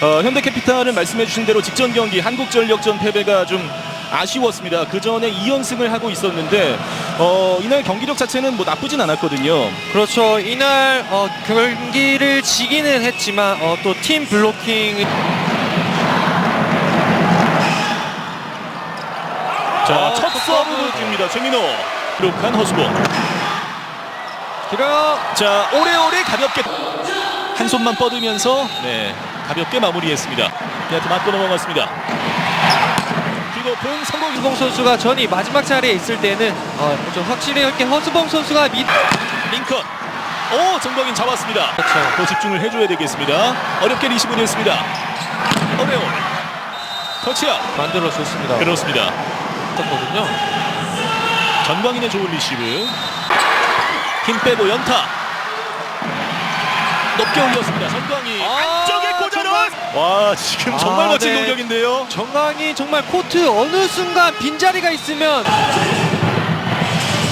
어, 현대캐피탈은 말씀해주신 대로 직전 경기 한국전력전 패배가 좀 아쉬웠습니다. 그 전에 2연승을 하고 있었는데 어, 이날 경기력 자체는 뭐 나쁘진 않았거든요. 그렇죠. 이날 어, 경기를 지기는 했지만 어, 또 팀 블로킹 자, 아, 첫첫 서브도 서브. 줍니다. 최민호. 기록한 허수봉. 길어요. 자, 오래오래 가볍게 한 손만 뻗으면서 네, 가볍게 마무리했습니다. 네트 맞고 넘어갔습니다. 킥오픈 성공. 허수봉 선수가 전이 마지막 자리에 있을 때는 어, 좀 확실히 이렇게 허수봉 선수가 밑 링컨. 오, 정광인 잡았습니다. 그렇죠. 더 집중을 해줘야 되겠습니다. 어렵게 리시브를 했습니다. 어려운 터치아웃. 만들어 줬습니다. 그렇습니다. 그렇거든요. 전광인의 좋은 리시브. 힘 빼고 연타. 높게 올렸습니다. 전광인. 아. 와, 지금 정말 아, 멋진 네. 공격인데요. 정강이 정말 코트 어느 순간 빈자리가 있으면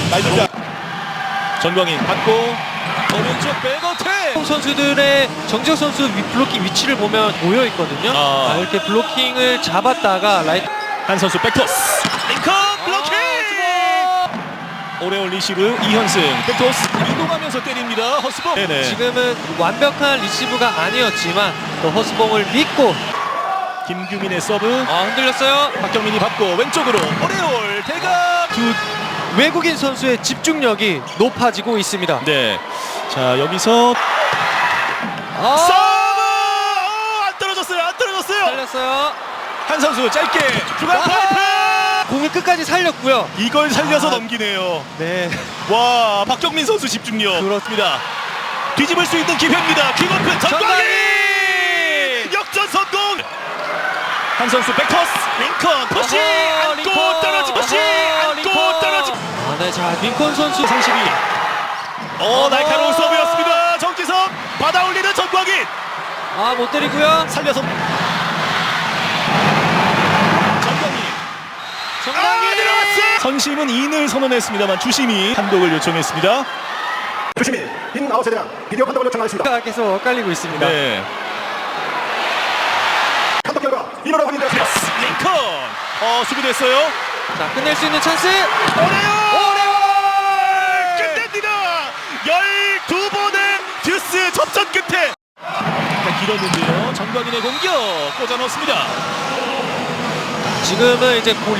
날리자. 전광인 받고 오른쪽 백어택. 선수들의 정지혁 선수 위- 블로킹 위치를 보면 모여 있거든요. 아. 아, 이렇게 블로킹을 잡았다가 라이트 한 선수 백토스. 링컨. 오레올 리시브 이현승 백토스 이동하면서 때립니다. 허스범. 네네. 지금은 완벽한 리시브가 아니었지만 또 허스봉을 믿고 김규민의 서브. 아, 흔들렸어요. 박경민이 받고 왼쪽으로 오레올 대각. 두 외국인 선수의 집중력이 높아지고 있습니다. 네. 자 여기서 아, 서브 어, 안 떨어졌어요. 안 떨어졌어요. 살렸어요. 한 선수 짧게 중간 아! 파이프. 공을 끝까지 살렸고요. 이걸 살려서 아. 넘기네요. 네. 와 박경민 선수 집중력. 그렇습니다. 뒤집을 수 있는 기회입니다. 킥오픈 전광희 전광희! 역전 성공. 한 선수 백토스 링컨 푸시 안고. 떨어지 푸시 안고. 떨어지. 아, 네. 자, 링컨 선수 32. 오 어허. 날카로운 서브였습니다. 정지석 받아 올리는 전광인 아, 못 때리고요. 살려서 전광인 정강이 아 들어왔어. 선 심은 인을 선언했습니다만 주심이 판독을 요청했습니다. 주심이 빈 아웃에 대한 비디오 판독을 요청하였습니다. 계속 엇갈리고 있습니다. 네. 판독 결과 인으로 확인되었습니다. 링컨 어 수비됐어요. 자, 끝낼 수 있는 찬스. 오레오 오레오! 끝냅니다. 12번의 듀스 접전 끝에 약간 길었는데요. 전광인의 공격 꽂아 넣습니다. 지금은 이제 고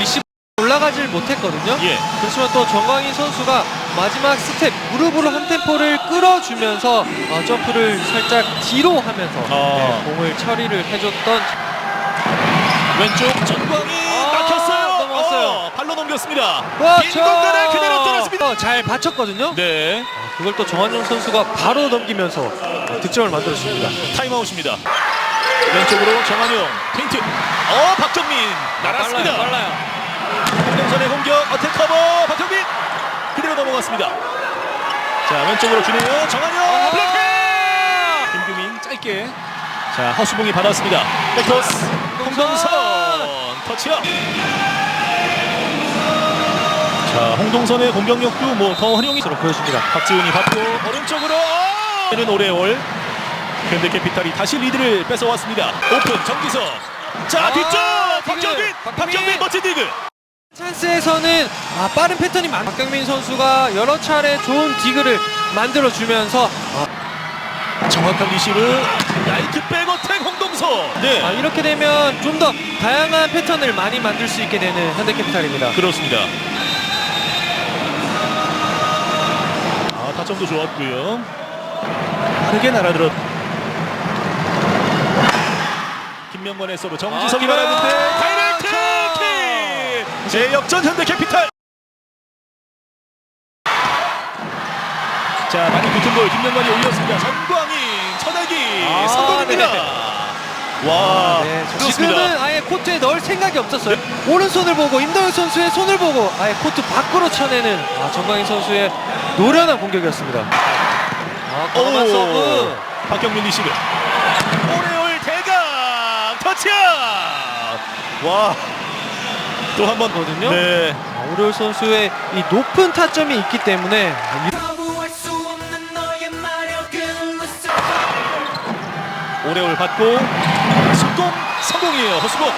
올라가질 못했거든요. 예. 그렇지만 또 정광인 선수가 마지막 스텝 무릎으로 한 템포를 끌어주면서 어, 점프를 살짝 뒤로 하면서 아. 네, 공을 처리를 해줬던 왼쪽 전광인 아, 막혔어요. 넘어갔어요. 어, 발로 넘겼습니다. 와, 빈 공간에 그대로 떨어집니다. 어, 잘 받쳤거든요. 네. 그걸 또 정한용 선수가 바로 넘기면서 어, 득점을 만들어줍니다. 타임아웃입니다. 왼쪽으로 정한용 페인트. 어 박정민 날았습니다. 아, 빨라요. 홍동선의 공격 어택 커버 박정민 그대로 넘어갔습니다. 자 왼쪽으로 주네요 아하! 블로킹 김규민 짧게 자 허수봉이 받았습니다. 백토스 홍동선 터치업. 자 홍동선의 공격력도 뭐 더 활용이 서로 보여줍니다. 박지훈이 받고 오른쪽으로 는 오레올 현대캐피탈이 다시 리드를 뺏어왔습니다. 오픈 정기석 자 아, 뒤쪽 박정민! 박정민 멋진 디그 찬스에서는 아, 빠른 패턴이 많. 박경민 선수가 여러 차례 좋은 디그를 만들어주면서 아, 정확한 리시브 라이트 백어택 홍동선 네 아, 이렇게 되면 좀 더 다양한 패턴을 많이 만들 수 있게 되는 현대캐피탈입니다. 그렇습니다. 아 타점도 좋았고요. 빠르게 날아들었. 김명건의 서브 정지석이 아, 다이렉트 자. 킥 제역전 현대캐피탈. 자 많이 붙은 볼 김명건이 올렸습니다. 전광인 천하기 아, 성공입니다. 네. 와 네, 좋습니다. 지금은 아예 코트에 넣을 생각이 없었어요. 오른손을 보고 임동혁 선수의 손을 보고 아예 코트 밖으로 쳐내는 아, 정광인 선수의 노련한 공격이었습니다. 아, 과감한 서브. 박경민 리시브 오레올 대강 터치아웃 와 또 한 번 거든요. 네 아, 오레올 선수의 이 높은 타점이 있기 때문에 이- 오레올 받고 속공 성공이에요. 허수봉.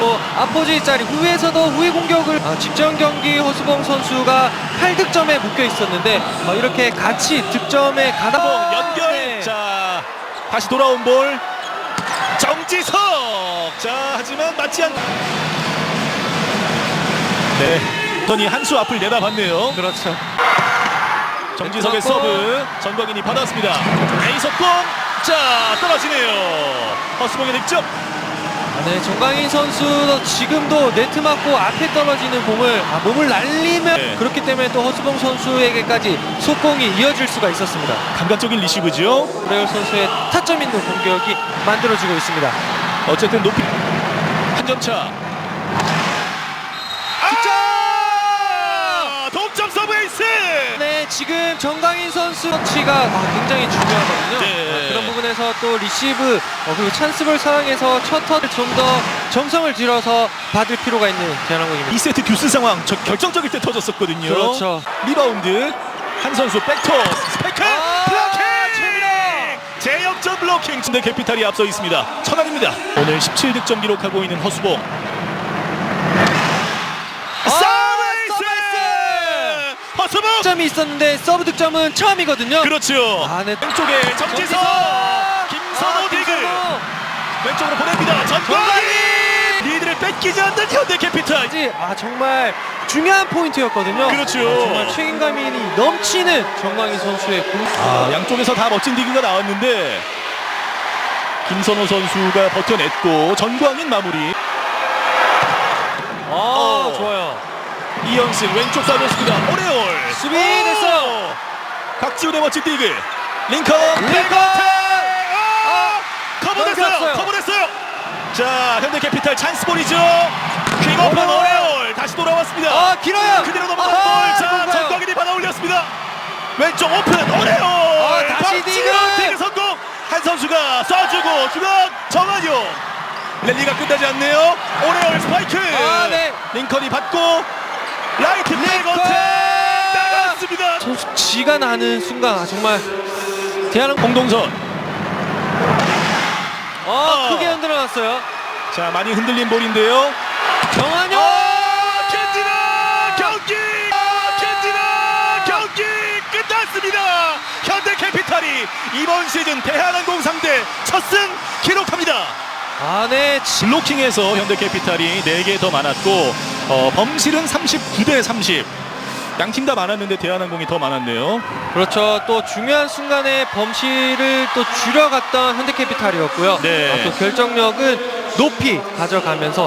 뭐 아포지 짜리 후에서도 후위 공격을 아, 직전 경기 허수봉 선수가 8득점에 묶여 있었는데 어, 이렇게 같이 득점에 가다 허수봉 연결. 네. 자 다시 돌아온 볼 정지석. 자 하지만 맞지 않. 네. 더니 한 수 앞을 내다봤네요. 그렇죠. 정지석의 네트워크. 서브 전광인이 받았습니다. 속공. 자 떨어지네요. 허수봉의 득점. 아, 네, 정강인 선수도 지금도 네트 맞고 앞에 떨어지는 공을 아, 몸을 날리면 네. 그렇기 때문에 또 허수봉 선수에게까지 속공이 이어질 수가 있었습니다. 감각적인 리시브죠. 브레올 선수의 타점 있는 공격이 만들어지고 있습니다. 어쨌든 높이 한 점 차. 아! 동점 서브 에이스. 네, 지금 정강인 선수 터치가 아, 굉장히 중요하거든요. 네. 아, 그런 부분에서 또 리시브 어, 그리고 찬스볼 사용해서 첫 턴을 좀 더 정성을 들여서 받을 필요가 있는 대한항공입니다. 2세트 듀스 상황 저 결정적일 때 터졌었거든요. 그렇죠. 리바운드 한 선수 백토스 스파이크 아, 블로킹! 제역전 블로킹 근데 캐피탈이 앞서 있습니다. 천안입니다. 오늘 17득점 기록하고 있는 허수봉. 아, 서브에이스! 서브에이스! 허수봉 점이 있었는데 서브 득점은 처음이거든요. 그렇죠. 아, 네. 왼쪽에 정지석! 김선호 아, 디그 김선호! 왼쪽으로 보냅니다. 전광인 리드를 뺏기지 않는 현대캐피탈. 아 정말 중요한 포인트였거든요. 그렇죠. 아, 정말 책임감이 넘치는 정광희 선수의 공. 아, 양쪽에서 다 멋진 디그가 나왔는데 김선호 선수가 버텨냈고 전광인 마무리. 아 어. 좋아요. 이영승 왼쪽 쏴줬습니다. 오레올 수비 됐어요. 각지훈의 멋진 디그. 링컨. 링컨! 아, 커버됐어요. 넘겼어요. 커버됐어요. 자 현대캐피탈 찬스볼이죠. 오레올. 오레올 다시 돌아왔습니다. 아 길어요. 그대로 넘어간 아하, 볼. 자, 뭔가요? 전광인이 받아 올렸습니다. 왼쪽 오픈 오레오. 아, 다시 디그. 디그 성공. 한 선수가 쏴주고 중앙 정한용. 랠리가 끝나지 않네요. 오레올 스파이크. 아, 네. 링컨이 받고 라이트 백어택 선수 지가 나는 순간 아, 정말 대한항공 공동선. 아 어. 크게 흔들어놨어요. 자 많이 흔들린 볼인데요. 정한용. 아, 켄지나 경기. 아, 켄지나 경기 끝났습니다. 현대캐피탈이 이번 시즌 대한항공 상대 첫 승 기록합니다. 아 네 블로킹에서 현대캐피탈이 4개 더 많았고 어, 범실은 39대 30. 양팀 다 많았는데 대한항공이 더 많았네요. 그렇죠. 또 중요한 순간에 범실을 또 줄여갔던 현대캐피탈이었고요. 네. 아, 또 결정력은 높이 가져가면서